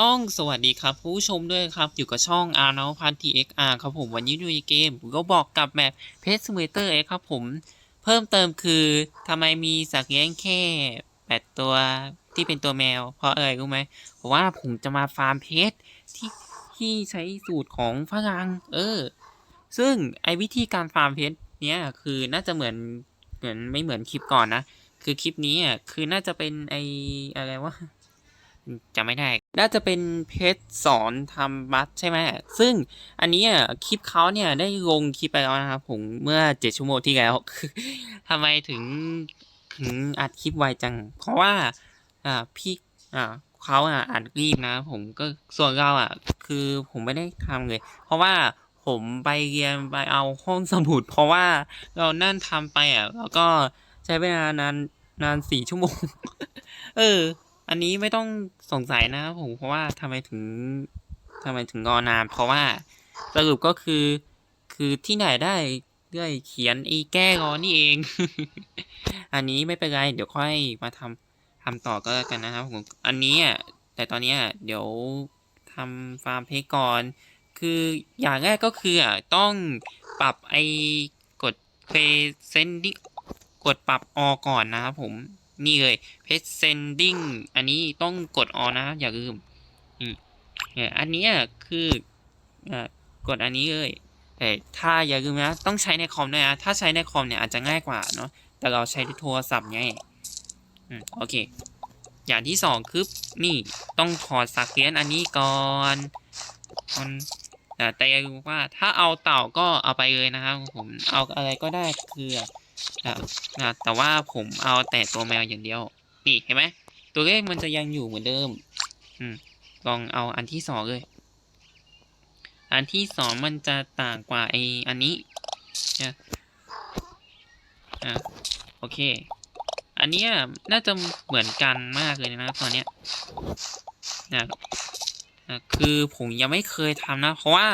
ต้องสวัสดีครับ ผู้ชมด้วยครับ อยู่กับช่อง r n o p a n t XR ครับผมวันนี้อยู่ในเกมผมก็บอกกับแมป Pet Simulator X ครับผม เพิ่มเติมคือทำไมมีสัตว์เลี้งแค่แปดตัวที่เป็นตัวแมว เพราะอะไรรู้ไหมเพราะว่าผมจะมาฟาร์มเพชรที่ที่ใช้สูตรของฝรั่งเออ ซึ่งไอวิธีการฟาร์มเพชรเนี้ยคือน่าจะเหมือนเหมือนไม่เหมือนคลิปก่อนนะ คือคลิปนี้อะคือน่าจะเป็นไออะไรวะจำไม่ได้ น่าจะเป็นเพจสอนทำบัตใช่ไหมซึ่งอันนี้คลิปเขาเนี่ยได้ลงคลิปไปแล้วนะครับผมเมื่อเจ็ดชั่วโมงที่แล้วทำไมถึงถึงอัดคลิปไวจัง เพราะว่าอ่าพี่อ่าเขาอะอัดรีบนะ ผมก็ส่วนเราอะ คือผมไม่ได้ทำเลย เพราะว่าผมไปเรียนไปเอาห้องสมุด เพราะว่าเรานั่นทำไปอะแล้วก็ใช้เวลานานนานสี่ชั่วโมง เออ อันนี้ไม่ต้องสงสัยนะครับผมเพราะว่าทำไมถึงทำไมถึงงอนาน เพราะว่าสรุปก็คือ คือที่ไหนได้ด้วยเขียนอีแก้รอนี่เอง อันนี้ไม่เป็นไรเดี๋ยวค่อยมาทำทำต่อก็แล้วกันนะครับผมอันนี้อะแต่ตอนนี้เดี๋ยวทำฟาร์มเพก่อน คืออย่างแรกก็คืออะต้องปรับไอ้กด presending กดปรับอก่อนนะครับผม นี่เลย presending อันนี้ต้องกดออนะ อย่าลืมเนี่ยอันนี้คือกดอันนี้เลยแต่ถ้าอย่าลืมนะ ต้องใช้ในคอมด้วยนะ ถ้าใช้ในคอมเนี่ยอาจจะง่ายกว่าเนาะแต่เราใช้ที่โทรศัพท์ไงอืมโอเค อย่างที่สองคือนี่ต้องถอดสักเลียนอันนี้ก่อนมันแต่อย่าลืมว่าถ้าเอาเต่าก็เอาไปเลยนะครับผมเอาอะไรก็ได้คือ แต่ว่าผมเอาแต่ตัวแมวอย่างเดียว นี่เห็นไหมตัวเลขมันจะยังอยู่เหมือนเดิม อืม ลองเอาอันที่สองเลย อันที่สองมันจะต่างกว่าไออันนี้นะอะโอเค อันนี้น่าจะเหมือนกันมากเลยนะตอนเนี้ยนะคือผมยังไม่เคยทำนะ เพราะว่า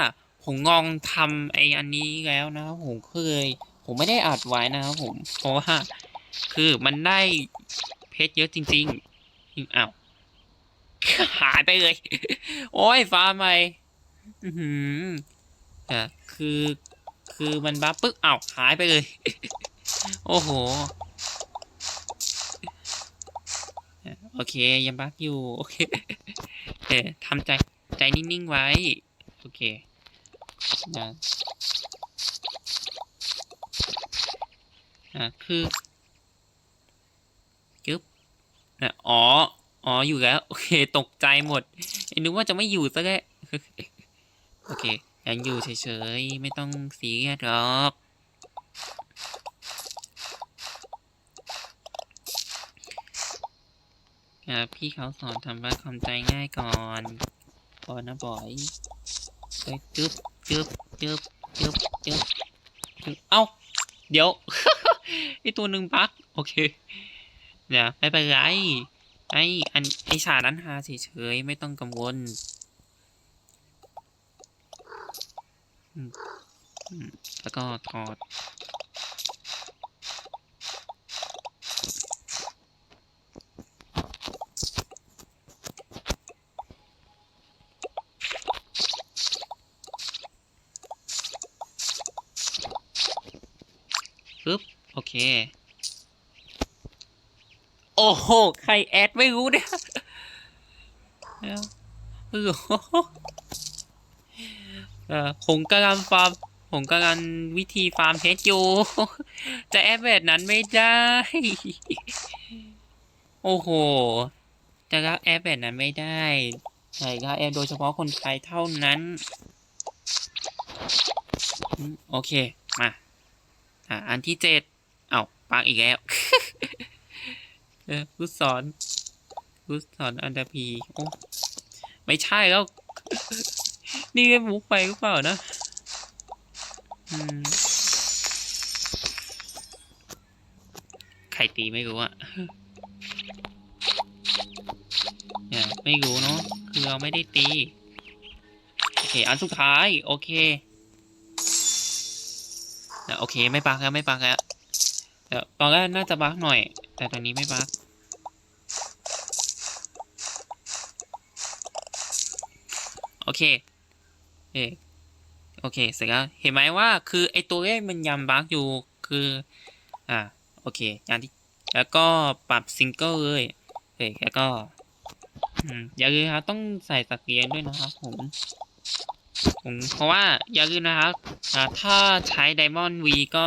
ผมลองทำไออันนี้แล้วนะ ผมเคย ผมไม่ได้อัดไว้นะครับผมเพราะว่าคือมันได้เพชรเยอะจริงๆอ้าวหายไปเลย โอ้ยฟ้าใหม่อื้อหือแต่คือ คือมันบัฟปึ๊กอ้าวหายไปเลย โอ้โห โอเค ยังบักอยู่ โอเคเออทำใจ ใจนิ่ง ๆ ไว้ โอเคนะ อะคือจึ๊บอ๋อ อ๋อ อยู่แล้ว โอเค ตกใจหมดนึกว่าจะไม่อยู่ซะแล้วโอเคยังอยู่เฉยๆ ไม่ต้องซีเรียสหรอกพี่เขาสอนทำบ้านความใจง่ายก่อนพอนะบอยไปจึ๊บจึ๊บจึ๊บจึ๊บจึ๊บเอ้า เดี๋ยว ไอตัวหนึ่งบักโอเคเดี๋ยวไม่เป็นไรไออันไอฉากนั้นหาเฉยๆไม่ต้องกังวลแล้วก็ถอด ปึ๊บ โอเค โอ้โห ใครแอดไม่รู้เนี่ยเออเออเออผมกำลังฟาร์มผมกำลังวิธีฟาร์มเพชรอยู่ จะแอดแบบนั้นไม่ได้ โอ้โห จะรับแอดแบบนั้นไม่ได้ใช่รับแอดโดยเฉพาะคนไทยเท่านั้น โอเค มา อะอันที่เจ็ด เอาปักอีกแล้วเออกูสอนผู้สอนอันดาพีโอ้ไม่ใช่แล้ว นี่ก็มุกไปหรือเปล่านะอืมใครตีไม่รู้อะเนี่ยไม่รู้เนาะคือเราไม่ได้ตี โอเค อันสุดท้าย โอเค โอเค ไม่บักแล้วไม่บักแล้ว แต่ตอนแรกน่าจะบักหน่อย แต่ตอนนี้ไม่บักโอเคเออโอเค เสร็จแล้ว เห็นไหมว่าคือไอตัวเลขมันยังบั๊กอยู่ คือ อ่า โอเคอย่างที่ แล้วก็ปรับซิงเกิลเลยเฮ้แล้วก็อย่าลืมครับต้องใส่สักเลียนด้วยนะครับผมผมเพราะว่าอย่าลืมนะครับถ้าใช้ไดมอนด์วีก็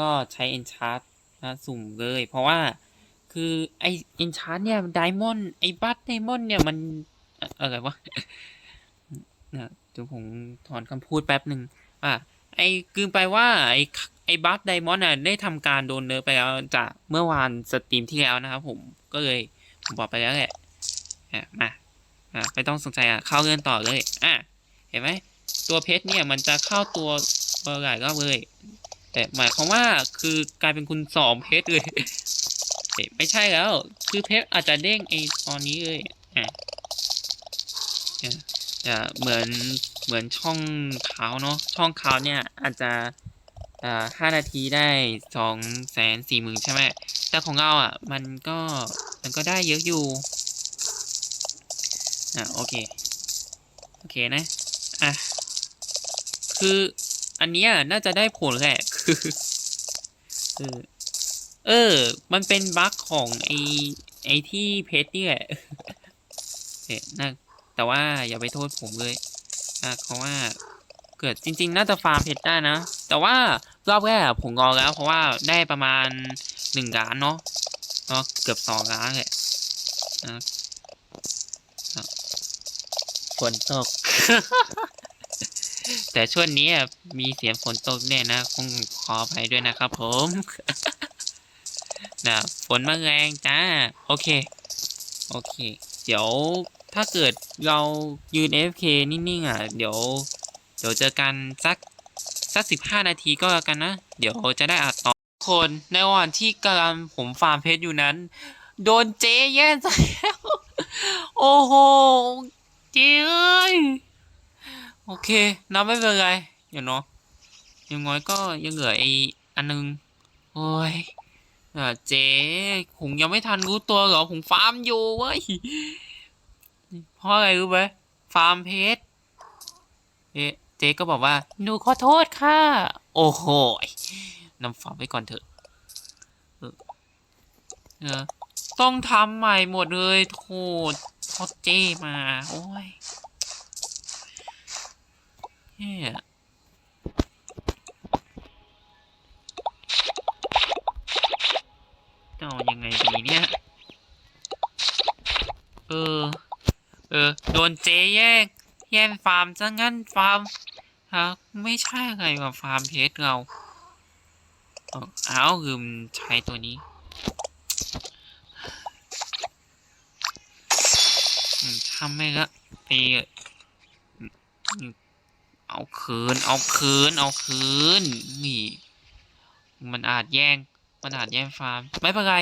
ก็ใช้เอนชาร์นะสุ่มเลย เพราะว่าคือไอเอนชาร์เนี่ยไดมอนด์ไอบัตไดมอนด์เนี่ยมันอะไรวะนะเดี๋ยวผมถอนคำพูดแป๊บหนึ่งอะไอกืนไปว่าไอไอบัฟไดมอนด์อะได้ทำการโดนเนิร์ฟไปแล้วจากเมื่อวานสตรีมที่แล้วนะครับผมก็เลยผมบอกไปแล้วแหละอะมาอะไม่ต้องสงสัยอะเข้าเรื่องต่อเลยอะเห็นไหมตัวเพชรเนี่ยมันจะเข้าตัวหลายรอบเลย แต่หมายความว่าคือกลายเป็นคุณสองเพชรเลยเอ๊ะไม่ใช่แล้ว คือเพชรอาจจะเด้งไอตอนนี้เลยอะอะอะเหมือนเหมือนช่องขาวเนาะช่องขาวเนี่ยอาจจะอ่าห้านาทีได้สองแสนสี่หมื่นใช่ไหมแต่ของเราอะ มันก็มันก็ได้เยอะอยู่อะโอเค โอเคนะ อะ คือ อันเนี้ยน่าจะได้ผลแหละคือเออเออ มันเป็นบั๊กของไอไอที่เพชรนี่แหละเอ๊ะนะแต่ว่าอย่าไปโทษผมเลยอะเพราะว่าเกิดจริง ๆ น่าจะฟาร์มเพชรได้นะ แต่ว่ารอบแรกผมงอแล้ว เพราะว่าได้ประมาณหนึ่งล้านเนาะเนาะเกือบสองล้านแหละนะอะฝนตก แต่ช่วงนี้มีเสียงฝนตกเนี่ยนะคงขออภัยด้วยนะครับผมนะฝนมาแรงจ้า โอเค โอเค เดี๋ยวถ้าเกิดเรายืน AFK นิ่งๆอะ เดี๋ยว เดี๋ยวเจอกันสักสักสิบห้านาทีก็แล้วกันนะ เดี๋ยวจะได้อัดต่อคนในว่างที่กำลังผมฟาร์มเพชรอยู่นั้น โดนเจ๊แย่งซะแล้ว โอ้โห เจ๊เอ้ย โอเคนับไม่เป็นไรอย่างน้อยอย่างน้อยก็ยังเหลือไอ้อันนึง โอ้ยอ่าเจ๊ผมยังไม่ทันรู้ตัวเหรอผมฟาร์มอยู่เว้ยเพราะอะไรรู้ไหมฟาร์มเพชรเอ๊ะเจ๊ก็บอกว่า หนูขอโทษค่ะ โอ้โหนำฟาร์มไว้ก่อนเถอะเออต้องทำใหม่หมดเลยโทษโทษเจ๊มา โอ้ย เฮ้ยจะเอายังไงดีเนี่ย เออ เออ โดนเจ๊แย่ง แย่งฟาร์มซะงั้นฟาร์มฮะไม่ใช่อะไรกับฟาร์มเพชรเรา เอาเอาลืมใช้ตัวนี้ทำไม่ละไปอืมอืม เอาคืน เอาคืน เอาคืน นี่ มันอาจแย่ง มันอาจแย่งฟาร์ม ไม่เป็นไร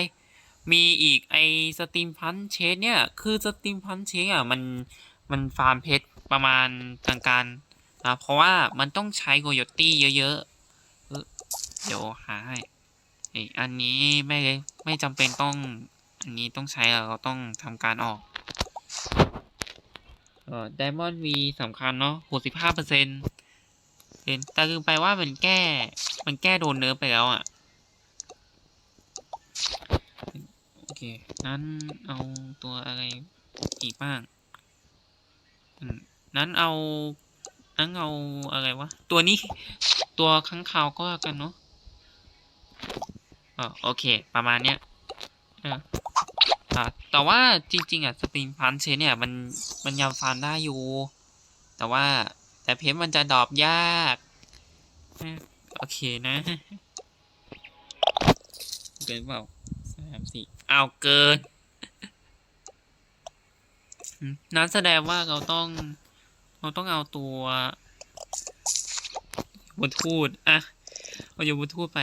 มีอีกไอสตรีมพันเชสเนี่ย คือสตรีมพันเชสอะ มัน มันฟาร์มเพชรประมาณกลางๆนะเพราะว่ามันต้องใช้โกโยตี้เยอะๆเออเดี๋ยวหาให้ไออันนี้ไม่ไม่จำเป็นต้อง อันนี้ต้องใช้เราต้องทำการออก เอ่อไดมอนด์มีสำคัญเนาะหกสิบห้าเปอร์เซ็นต์เป็นแต่ลืมไปว่ามันแก้ มันแก้โดนเนิร์ฟไปแล้วอะ โอเค นั้นเอาตัวอะไรอีกบ้าง นั้นเอา นั้นเอาอะไรวะ ตัวนี้ ตัวข้างคาวก็แล้วกันเนาะอ๋อโอเค ประมาณเนี้ยเออ อะแต่ว่าจริง ๆอะสปริงพันเชเนี่ยมันมันยังฟาร์มได้อยู่ แต่ว่าแต่เพชรมันจะดอปยากโอเคนะเกินเปล่าสามสี่เอาวเกิน นั้นแสดงว่าเราต้อง เราต้องเอาตัวบนทูดอะเอาอยู่บนทูดไป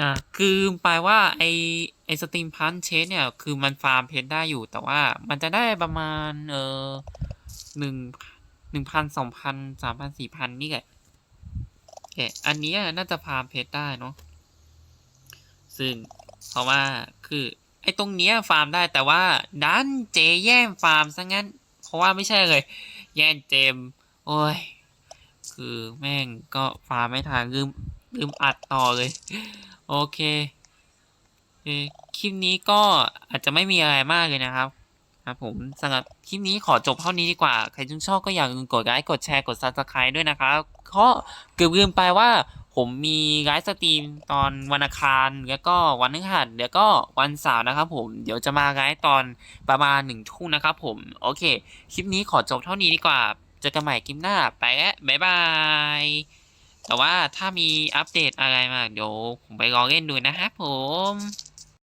อะคือแปลว่าไอไอสตรีมพันเชสเนี่ย คือมันฟาร์มเพชรได้อยู่ แต่ว่ามันจะได้ประมาณ เออหนึ่งหนึ่งพันสองพันสามพันสี่พันนี่แหละแกอันนี้น่าจะฟาร์มเพชรได้เนาะซึ่งเพราะว่าคือไอ้ตรงเนี้ยฟาร์มได้แต่ว่าดันเจแย่งฟาร์มซะงั้นผราะว่าไม่ใช่เลย แย่งเจม โอ้ย คือแม่งก็ฟาร์มไม่ทันลืมลืมอัดต่อเลย โอเคเอคลิปนี้ก็อาจจะไม่มีอะไรมากเลยนะครับ ครับผมสำหรับคลิปนี้ขอจบเท่านี้ดีกว่า ใครชื่นชอบก็อย่าลืมกดไลค์ กดแชร์ กด subscribe ด้วยนะครับก็เกือบลืมไปว่าผมมีไลฟ์สตรีมตอนวันอังคารแล้วก็วันพฤหัสแล้วก็วันเสาร์นะครับผมเดี๋ยวจะมาไลฟ์ตอนประมาณหนึ่งทุ่มนะครับผม โอเค คลิปนี้ขอจบเท่านี้ดีกว่า เจอกันใหม่คลิปหน้าไปแล้วบ๊ายบาย แต่ว่าถ้ามีอัปเดตอะไรมา เดี๋ยวผมไปรอเล่นดูนะครับผม